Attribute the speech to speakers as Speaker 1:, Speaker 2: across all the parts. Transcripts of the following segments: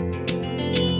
Speaker 1: Música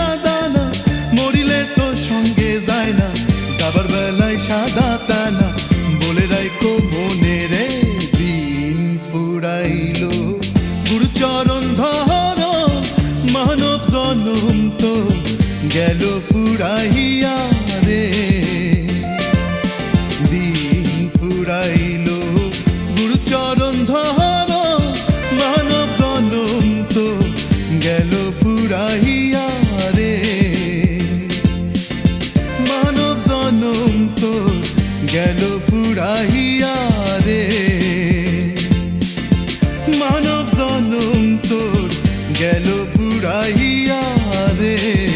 Speaker 1: সাদা তানা বলে রাইকো মনে রে, দিন ফুরাইল। গুরুচরণ ধর, মানব জনম তো গেল ফুরাইয়া রে। দিন ফুরাইল। গেল ফুরাহিয়া রে। মানব জনম তোর গেল ফুরাহিয়া রে।